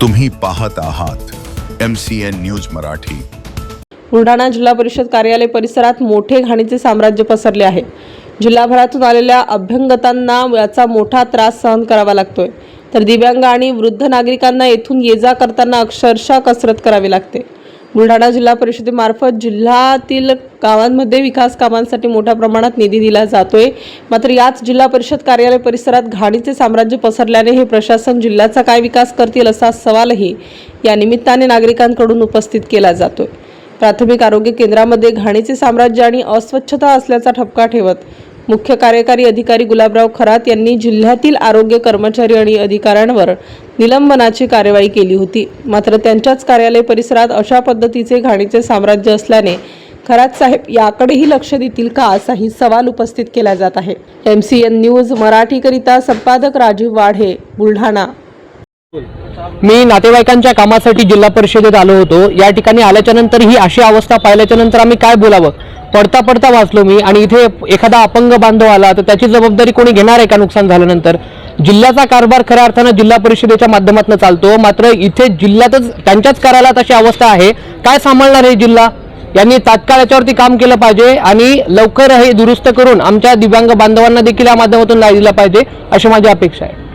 तुम्ही पाहत आहात M C N news Marathi. Buldhana जिल्हा परिषद कार्यालय परिसरात मोठे घाणीचे साम्राज्य पसरले आहे. जिल्हाभरातून आलेल्या अभ्यंगतांना याचा मोठा त्रास सहन करावा लागतोय. तर दिव्यांग आणि वृद्ध नागरिकांना येथून ये जा करताना अक्षरशः कसरत करावी लागते. बुलढाणा जिल्हा परिषदेमार्फत जिल्ह्यातील गावांमध्ये विकास कामांसाठी मोठ्या प्रमाणात निधी दिला जातोय. मात्र याच जिल्हा परिषद कार्यालय परिसरात घाणीचे साम्राज्य पसरल्याने हे प्रशासन जिल्ह्याचा काय विकास करतील असा सवालही या निमित्ताने नागरिकांकडून उपस्थित केला जातोय. प्राथमिक आरोग्य केंद्रामध्ये घाणीचे साम्राज्य आणि अस्वच्छता असल्याचा ठपका ठेवत मुख्य कार्यकारी अधिकारी गुलाबराव खरात यांनी जिल्ह्यातील आरोग्य कर्मचारी आणि अधिकाऱ्यांवर निलंबनाची कार्यवाही केली होती. मात्र त्यांच्याच कार्यालय परिसरात अशा पद्धतीचे घाणीचे साम्राज्य असल्याने खरात साहेब याकडेही लक्ष देतील का असाही सवाल उपस्थित केला जात आहे. एम सी एन न्यूज मराठीकरिता संपादक राजीव वाढे बुलढाणा. मी नातेवाईकांच्या कामासाठी जिल्हा परिषदेत आलो होतो. या ठिकाणी आल्याच्यानंतर ही अशी अवस्था पाहिल्याच्या नंतर आम्ही काय बोलावं? पडता पडता वाचलो मी आणि इथे एखादा अपंग बांधव आला तर त्याची जबाबदारी कोणी घेणार आहे का नुकसान झाल्यानंतर? जिल्ह्याचा कारभार खऱ्या अर्थानं जिल्हा परिषदेच्या माध्यमातून चालतो. मात्र इथे जिल्ह्यातच त्यांच्याच कार्यालयात अशी अवस्था आहे. काय सांभाळणार हे जिल्हा? यांनी तात्काळ याच्यावरती काम केलं पाहिजे आणि लवकर हे दुरुस्त करून आमच्या दिव्यांग बांधवांना देखील या माध्यमातून न्याय दिला पाहिजे अशी माझी अपेक्षा आहे.